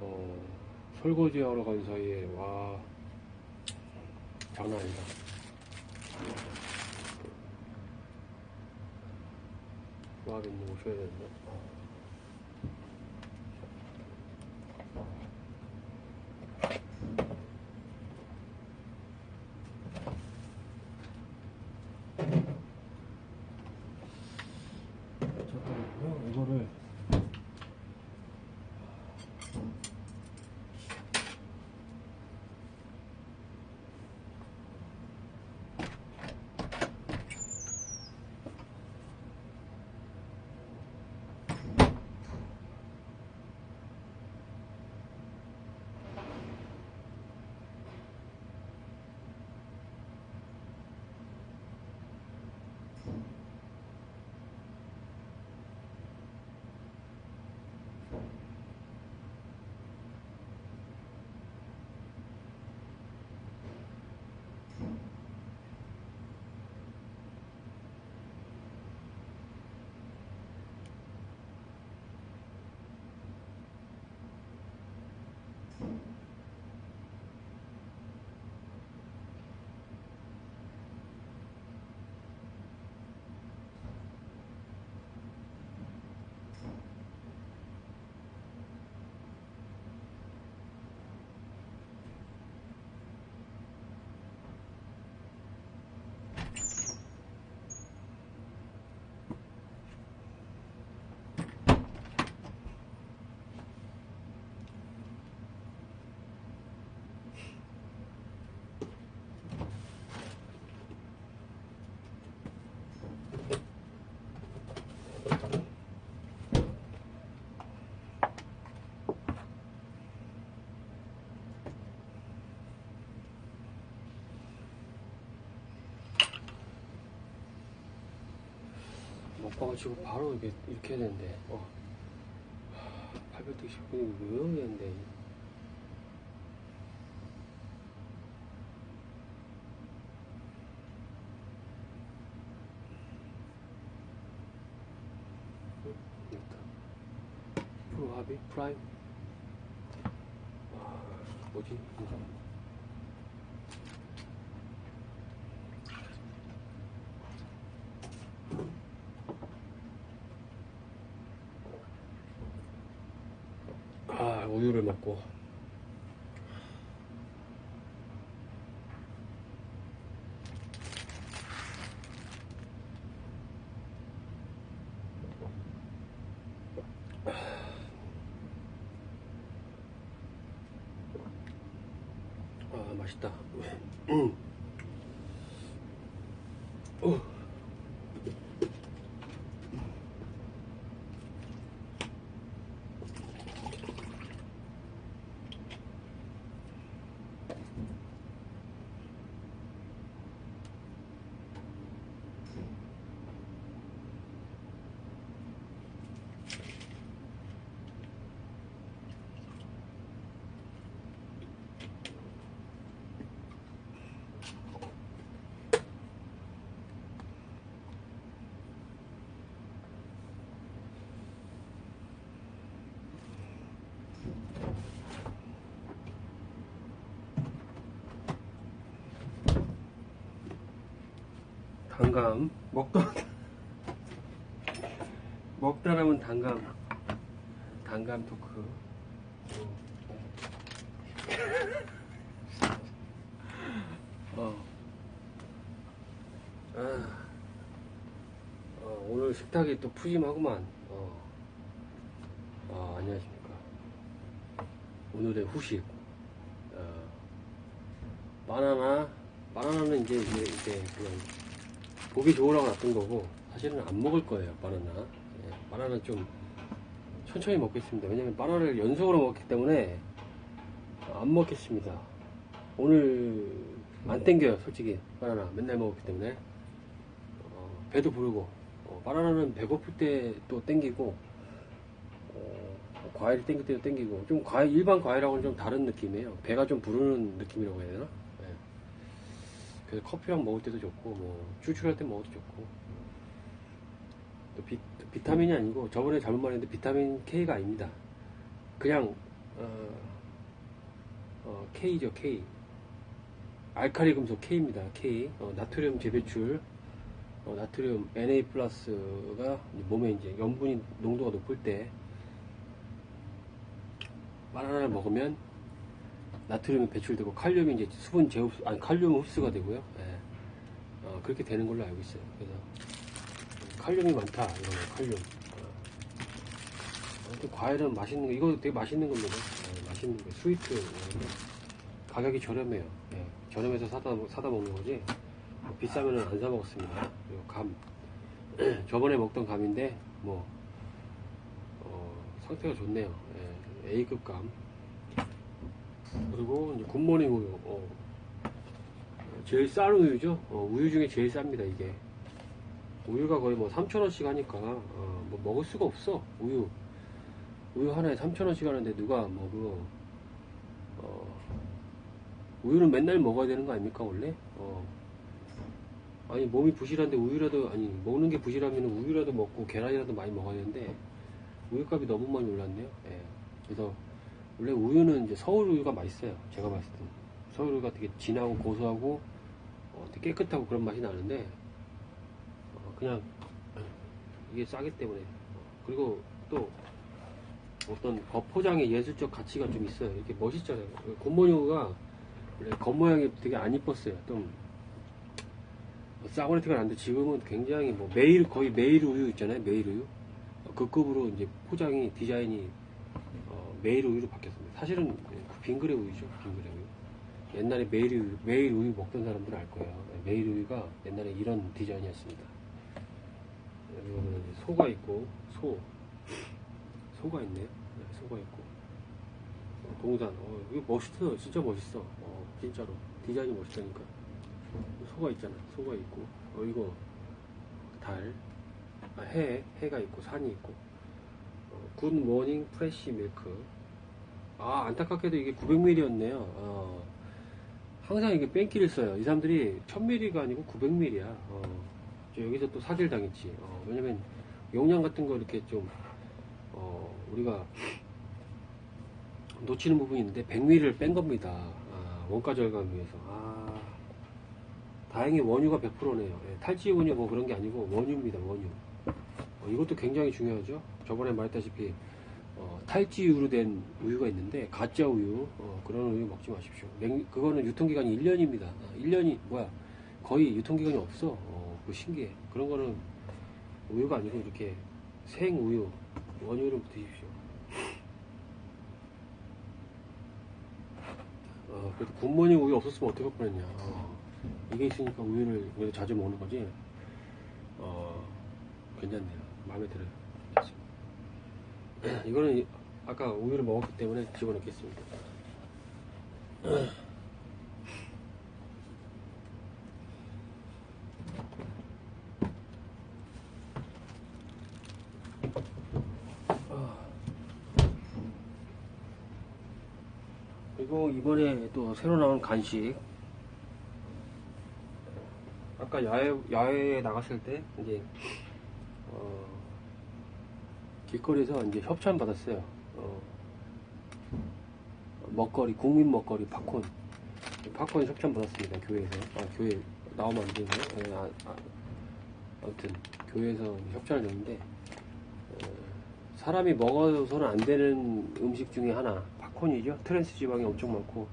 어, 설거지 하러 간 사이에 와 장난 아니다. 와빈님 오셔야 되는데. 잠깐만요. 이거를 먹방을 치고 바로 이렇게, 이렇게 해야 되는데, 어. 800도 10분이 왜 오겠는데. 됐다. 프로 합의? 프라임? 아, 뭐지? 우유를 먹고. 아, 맛있다. 음. 어. 단감 먹다 먹다 남은 단감 단감 토크 어. 아. 어, 오늘 식탁이 또 푸짐하구만 어. 아, 안녕하십니까 오늘의 후식 어, 바나나 바나나는 이제 이제, 이제 그냥 보기 좋으라고 놔둔 거고 사실은 안 먹을 거예요 바나나. 예, 바나나 좀 천천히 먹겠습니다. 왜냐면 바나나를 연속으로 먹기 때문에 안 먹겠습니다. 오늘 안 땡겨요 솔직히. 바나나 맨날 먹었기 때문에. 어, 배도 부르고. 어, 바나나는 배고플 때 또 땡기고 어, 과일 땡길 때도 땡기고. 좀 과일 일반 과일하고는 좀 다른 느낌이에요. 배가 좀 부르는 느낌이라고 해야 되나? 예. 그래서 커피랑 먹을 때도 좋고 뭐 출출할 때 먹어도 좋고 또 비, 타민이 아니고 저번에 잘못 말했는데 비타민 K가 아닙니다 그냥 어, 어, K죠, K. 알칼리 금속 K입니다. K. 어, 나트륨 재배출. 어, 나트륨 Na 플러스가 몸에 이제 염분이 농도가 높을 때 바나나를 먹으면 나트륨이 배출되고 칼륨이 이제 수분 재흡 아니 칼륨 흡수가 되고요. 예. 어, 그렇게 되는 걸로 알고 있어요. 그래서 칼륨이 많다 이거는 칼륨. 어. 과일은 맛있는 거 이거 되게 맛있는 겁니다. 예, 맛있는 거 스위트 예, 가격이 저렴해요. 예, 저렴해서 사다 사다 먹는 거지. 뭐 비싸면은 안 사 먹었습니다. 그리고 감 저번에 먹던 감인데 뭐 어, 상태가 좋네요. 예, A급 감. 그리고 이제 굿모닝 우유. 어, 제일 싼 우유죠. 어, 우유 중에 제일 쌉니다 이게. 우유가 거의 뭐 3,000원씩 하니까 어, 뭐 먹을 수가 없어 우유. 우유 하나에 3,000원씩 하는데 누가 뭐 그거 어, 우유는 맨날 먹어야 되는 거 아닙니까 원래? 어. 아니 몸이 부실한데 우유라도 아니 먹는 게 부실하면 우유라도 먹고 계란이라도 많이 먹어야 되는데 우유값이 너무 많이 올랐네요. 예. 그래서 원래 우유는 이제 서울 우유가 맛있어요. 제가 봤을 때 서울 우유가 되게 진하고 고소하고 어, 되게 깨끗하고 그런 맛이 나는데 어, 그냥 이게 싸기 때문에 어, 그리고 또 어떤 겉포장의 예술적 가치가 좀 있어요. 이렇게 멋있잖아요. 곰모유가 원래 겉모양이 되게 안 이뻤어요. 좀 싸구려 티가 나는데 지금은 굉장히 뭐 매일 거의 매일 우유 있잖아요. 매일 우유 어, 그 급으로 이제 포장이 디자인이 어, 매일 우유로 바뀌었습니다. 사실은 그 빙그레 우유죠. 빙그레 우유. 옛날에 매일 우유, 매일 우유 먹던 사람들은 알 거예요. 네, 매일 우유가 옛날에 이런 디자인이었습니다. 여기는 이제 소가 있고 소 소가 있네요. 네, 소가 있고 어, 동산. 어, 이거 멋있어요. 진짜 멋있어. 어, 진짜로 디자인이 멋있다니까. 소가 있잖아. 소가 있고 어, 이거 달, 아, 해, 해가 있고 산이 있고 어, 굿 모닝 프레쉬 밀크. 아 안타깝게도 이게 900ml였네요. 어, 항상 이게 뺑기를 써요. 이 사람들이 1000ml가 아니고 900ml야. 어, 저 여기서 또 사기를 당했지. 어, 왜냐면 용량 같은 거 이렇게 좀 어, 우리가 놓치는 부분이 있는데 100ml를 뺀 겁니다. 아, 원가 절감 위해서. 아, 다행히 원유가 100%네요. 예, 탈지 원유 뭐 그런 게 아니고 원유입니다. 원유. 어, 이것도 굉장히 중요하죠. 저번에 말했다시피 어, 탈지유로 된 우유가 있는데 가짜 우유 어, 그런 우유 먹지 마십시오. 냉, 그거는 유통기간이 1년입니다. 아, 1년이 뭐야 거의 유통기간이 없어. 어, 그거 신기해. 그런 거는 우유가 아니고 이렇게 생 우유 원유를 드십시오. 어, 그래도 굿모닝 우유 없었으면 어떡할 뻔했냐. 어, 이게 있으니까 우유를 그래도 자주 먹는 거지. 어, 괜찮네요. 마음에 들어요. 됐습니다. 이거는 이- 아까 우유를 먹었기 때문에 집어넣겠습니다. 그리고 이번에 또 새로 나온 간식. 아까 야외, 야외에 나갔을 때, 이제, 어, 길거리에서 이제 협찬 받았어요. 어, 먹거리, 국민 먹거리, 팝콘. 팝콘 협찬 받았습니다, 교회에서. 아, 교회 나오면 안 되고. 예, 아, 아, 아 무튼, 교회에서 협찬을 줬는데, 어, 사람이 먹어서는 안 되는 음식 중에 하나, 팝콘이죠. 트랜스 지방이 엄청 많고,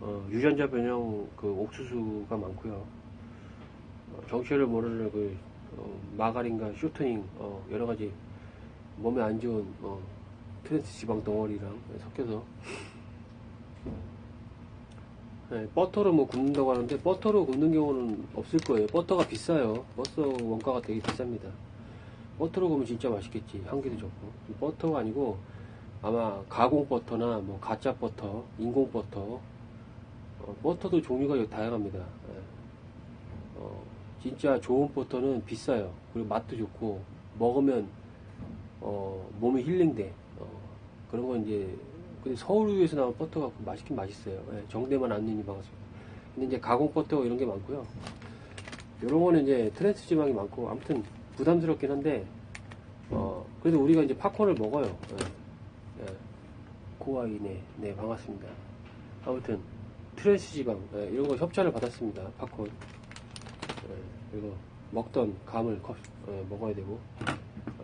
어, 유전자 변형 그 옥수수가 많고요. 어, 정체를 모르는 그 어, 마가린과 쇼트닝 어, 여러 가지 몸에 안 좋은 어, 트랜스 지방 덩어리랑 섞여서 네, 버터로 뭐 굽는다고 하는데 버터로 굽는 경우는 없을 거예요. 버터가 비싸요. 버터 원가가 되게 비쌉니다. 버터로 구우면 진짜 맛있겠지. 향기도 좋고. 버터가 아니고 아마 가공 버터나 뭐 가짜 버터, 인공 버터, 어, 버터도 종류가 다양합니다. 예. 어, 진짜 좋은 버터는 비싸요. 그리고 맛도 좋고 먹으면 어, 몸이 힐링돼. 어, 그런 건 이제 근데 서울우유에서 나온 버터가 맛있긴 맛있어요. 예, 정대만 안님이 반갑습니다. 근데 이제 가공 버터 이런 게 많고요. 이런 거는 이제 트랜스 지방이 많고 아무튼 부담스럽긴 한데 어, 그래도 우리가 이제 팝콘을 먹어요. 예, 예. 코아이네. 네, 반갑습니다. 아무튼, 트랜스 지방, 예, 이런 거 협찬을 받았습니다. 팝콘. 예, 그리고 먹던 감을 컵- 예, 먹어야 되고.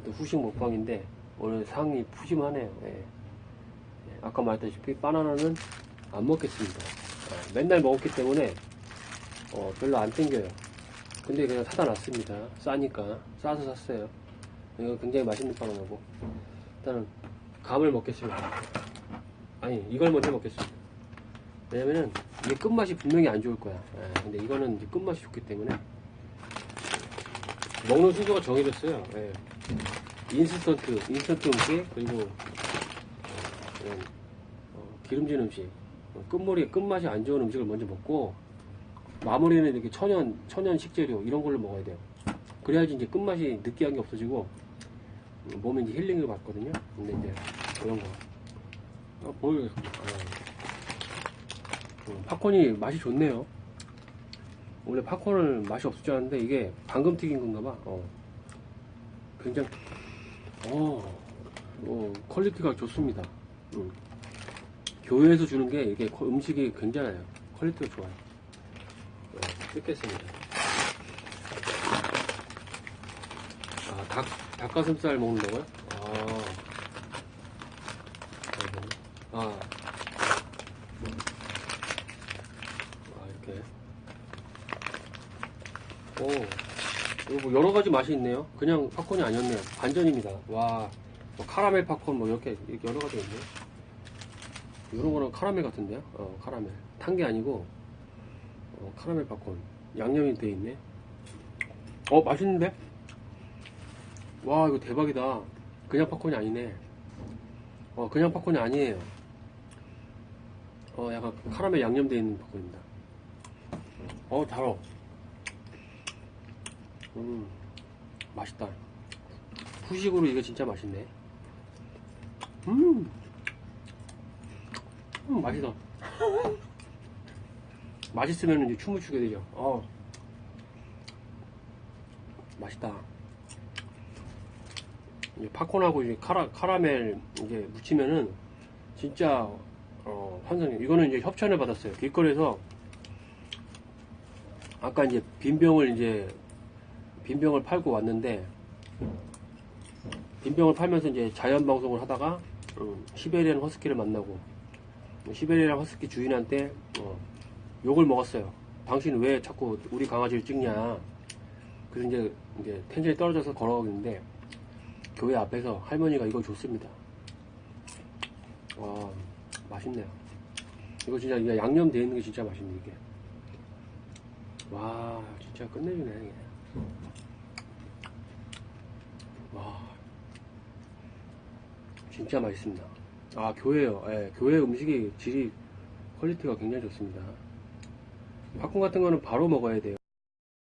또 후식 먹방인데, 오늘 상이 푸짐하네요. 예. 예, 아까 말했다시피, 바나나는 안 먹겠습니다. 예, 맨날 먹었기 때문에, 어, 별로 안 땡겨요. 근데 그냥 사다 놨습니다. 싸니까. 싸서 샀어요. 이거 굉장히 맛있는 바나나고. 일단은, 감을 먹겠습니다. 아니, 이걸 먼저 먹겠습니다. 왜냐면은, 이게 끝맛이 분명히 안 좋을 거야. 예, 근데 이거는 이제 끝맛이 좋기 때문에. 먹는 순서가 정해졌어요. 예. 인스턴트, 인스턴트 음식, 그리고, 어, 어, 기름진 음식. 어, 끝머리, 끝맛이 안 좋은 음식을 먼저 먹고, 마무리는 이렇게 천연, 천연 식재료, 이런 걸로 먹어야 돼요. 그래야지 이제 끝맛이 느끼한 게 없어지고, 음, 몸에 이제 힐링을 받거든요. 근데 이제, 이런 거. 어, 보여, 어. 음, 팝콘이 맛이 좋네요. 원래 팝콘은 맛이 없을 줄 알았는데, 이게 방금 튀긴 건가 봐. 어. 굉장히, 어, 어, 퀄리티가 좋습니다. 음. 교회에서 주는 게 이게 거- 음식이 괜찮아요. 퀄리티가 좋아요. 어, 뜯겠습니다. 아, 닭, 닭가슴살 먹는다고요? 아, 아, 아, 아, 이렇게. 오, 이거 뭐 여러 가지 맛이 있네요. 그냥 팝콘이 아니었네요. 반전입니다. 와, 뭐 카라멜 팝콘 뭐 이렇게, 이렇게 여러 가지가 있네요. 이런 거는 카라멜 같은데요? 어, 카라멜. 탄 게 아니고, 어, 카라멜 팝콘. 양념이 돼 있네. 어, 맛있는데? 와, 이거 대박이다. 그냥 팝콘이 아니네. 어, 그냥 팝콘이 아니에요. 어, 약간 카라멜 양념돼 있는 팝콘입니다. 어, 달어. 음, 맛있다. 후식으로 이거 진짜 맛있네. 음, 음 맛있어. 맛있으면 이제 춤을 추게 되죠. 어, 맛있다. 이제 팝콘하고 이제 카라, 카라멜 이제 묻히면은 진짜 어, 환상이에요. 이거는 이제 협찬을 받았어요. 길거리에서 아까 이제 빈병을 이제 빈병을 팔고 왔는데 빈병을 팔면서 이제 자연 방송을 하다가 음, 시베리안 허스키를 만나고 시베리안 허스키 주인한테 어, 욕을 먹었어요. 당신 왜 자꾸 우리 강아지를 찍냐? 그래서 이제 이제 텐션이 떨어져서 걸어가는데 교회 앞에서 할머니가 이걸 줬습니다. 와 맛있네요. 이거 진짜 이게 양념 돼 있는 게 진짜 맛있네 이게. 와 진짜 끝내주네 이게. 와 진짜 맛있습니다. 아 교회요. 예, 교회 음식이 질이 퀄리티가 굉장히 좋습니다. 팝콘 같은 거는 바로 먹어야 돼요.